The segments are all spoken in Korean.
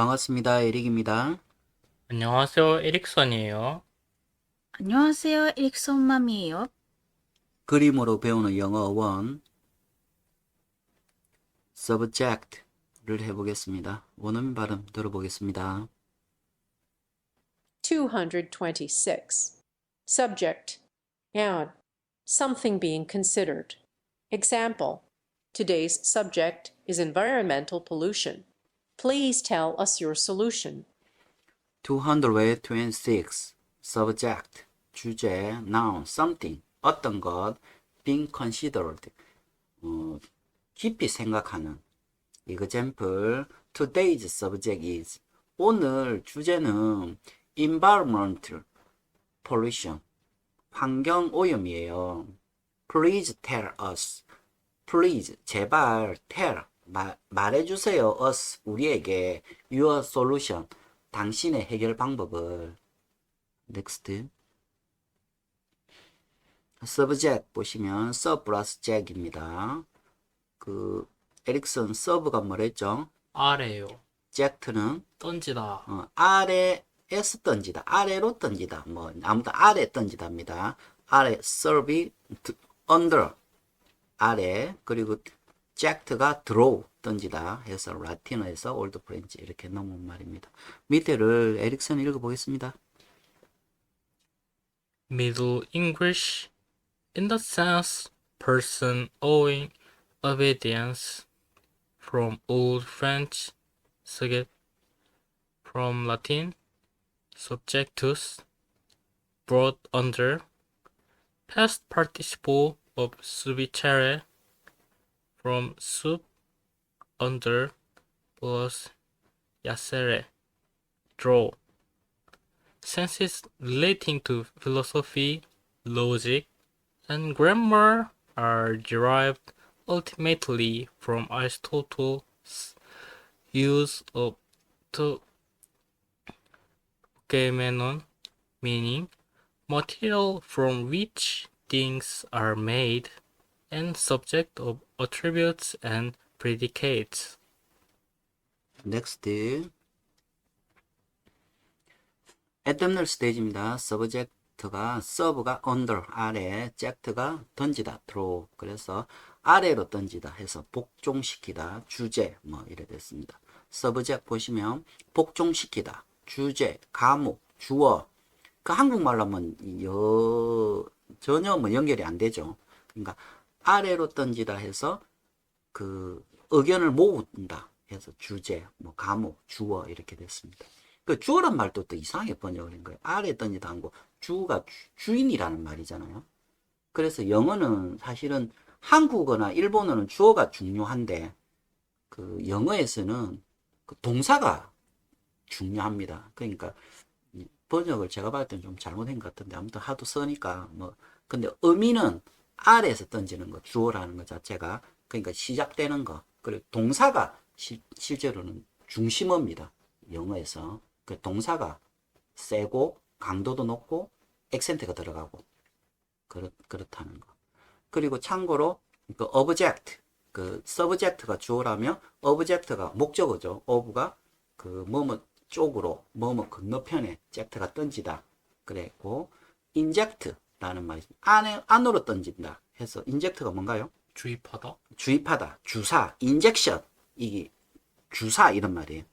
반갑습니다. 에릭입니다. 안녕하세요. 에릭선이에요. 안녕하세요. 에릭선맘이에요. 그림으로 배우는 영어 1 subject를 해보겠습니다. 원음 발음 들어보겠습니다. 226. Subject. Noun. Something being considered. Example. Today's subject is environmental pollution. Please tell us your solution. 226 subject 주제 noun something 어떤 것 being considered 어, 깊이 생각하는 example today's subject is 오늘 주제는 environmental pollution 환경 오염이에요. Please tell us. Please 제발 tell 말, 말해주세요. us 우리에게 your solution 당신의 해결 방법을 next subject 보시면 sub 플러스 jack입니다. 그 에릭슨 서브가 뭐랬죠? 아래요. 잭트는 던지다. 어, 아래에서 던지다, 아래로 던지다, 뭐 아무튼 아래 던지다입니다. 아래 serve under 아래 그리고 잭트가 throw 던지다 해서 라틴어에서 올드 프렌치 이렇게 넘은 말입니다. 밑에를 에릭슨 읽어보겠습니다. Middle English in the sense person owing obedience from Old French subject from Latin subjectus brought under past participle of subicere from sub under plus yacere draw. Senses relating to philosophy, logic, and grammar are derived ultimately from Aristotle's use of to Pokemenon, meaning material from which things are made, and subject of attributes and predicates. next 애덤널 스테이지입니다. subject가 serve가 under 아래, 잭트가 던지다 throw 그래서 아래로 던지다 해서 복종시키다 주제 뭐 이래 됐습니다. subject 보시면 복종시키다 주제 과목 주어 그 한국말로 하면 여 전혀 뭐 연결이 안 되죠. 그러니까 아래로 던지다 해서 그 의견을 모은다 해서 주제, 뭐 과목, 주어 이렇게 됐습니다. 그 주어란 말도 또 이상하게 번역을 한 거예요. 아래 던지다 한 거 주가 주, 인이라는 말이잖아요. 그래서 영어는 사실은 한국어나 일본어는 주어가 중요한데 그 영어에서는 그 동사가 중요합니다. 그러니까 이 번역을 제가 봤을 때는 좀 잘못된 것 같은데 아무튼 하도 써니까 뭐 근데 의미는 아래에서 던지는 거 주어라는 것 자체가 그러니까 시작되는 거 그리고 동사가 시- 실제로는 중심어입니다. 영어에서 그 동사가 세고 강도도 높고 액센트가 들어가고 그렇, 그렇다는 거. 그리고 참고로 그 object 그 subject가 주어라면 object가 목적어죠. of가 그 뭐뭐 쪽으로 뭐뭐 건너편에 젝트가 던지다 그랬고 inject 라는 말이 있습니다. 안에 안으로 던진다 해서 inject가 뭔가요? 주입하다. 주입하다, 주사, 인젝션 이게 주사 이런 말이에요.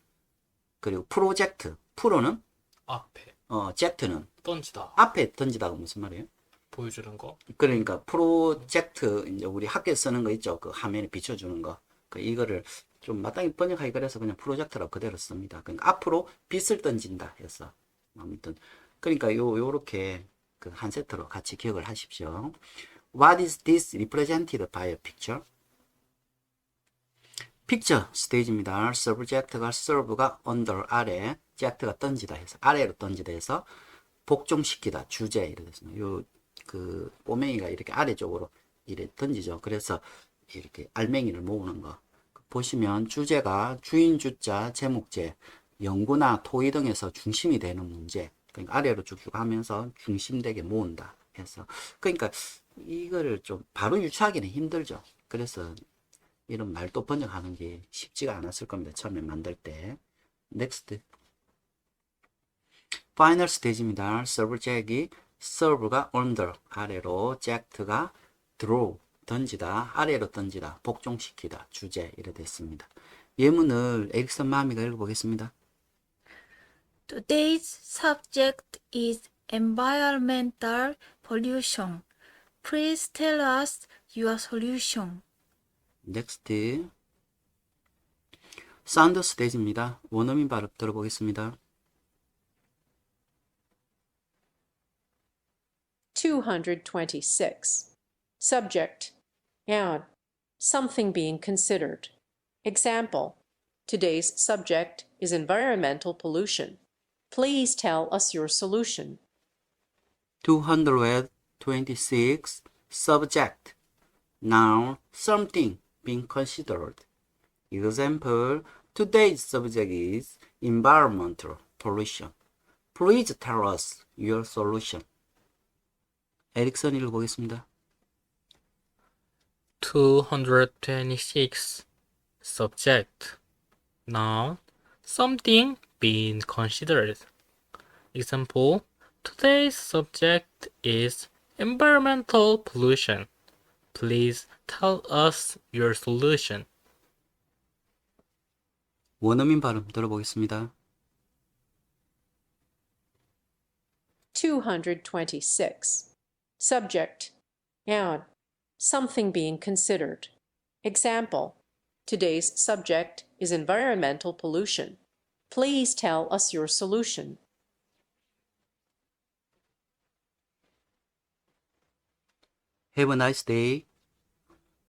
그리고 프로젝트, 프로는 앞에. 어, 젝트는 던지다. 앞에 던지다가 무슨 말이에요? 보여주는 거. 그러니까 프로젝트 이제 우리 학교에 쓰는 거 있죠. 그 화면에 비춰주는 거. 그 이거를 좀 마땅히 번역하기 그래서 그냥 프로젝트라고 그대로 씁니다. 그러니까 앞으로 빛을 던진다 해서 아무튼 그러니까 요 요렇게 그 한 세트로 같이 기억을 하십시오. What is this represented by a picture? 픽처 스테이지입니다. subject가 serve가 under 아래, 잭트가 던지다 해서 아래로 던지다 해서 복종시키다 주제 이래 됐습니다. 요그 꼬맹이가 이렇게 아래쪽으로 이래 던지죠. 그래서 이렇게 알맹이를 모으는 거 보시면 주제가 주인 주자 제목제 연구나 토의 등에서 중심이 되는 문제 그러니까 아래로 쭉쭉 하면서 중심되게 모은다 해서 그러니까 이거를 좀 바로 유추하기는 힘들죠. 그래서 이런 말도 번역하는 게 쉽지가 않았을 겁니다. 처음에 만들 때. next. 파이널 스테이지입니다. 서브젝이 serve가 under 아래로 eject가 throw 던지다 아래로 던지다 복종시키다 주제 이래 됐습니다. 예문을 에릭슨 마미가 읽어보겠습니다. Today's subject is environmental pollution. Please tell us your solution. next. 사운드 스테이지입니다. 원어민 발음 들어보겠습니다. 226. Subject. Noun. Something being considered. Example. Today's subject is environmental pollution. Please tell us your solution. 226 subject noun something being considered example today's subject is environmental pollution please tell us your solution 에릭슨 읽어보겠습니다 226 subject noun something being considered example today's subject is environmental pollution please tell us your solution 원어민 발음 들어보겠습니다 226. Subject. Noun. Something being considered. Example. Today's subject is environmental pollution. Please tell us your solution. Have a nice day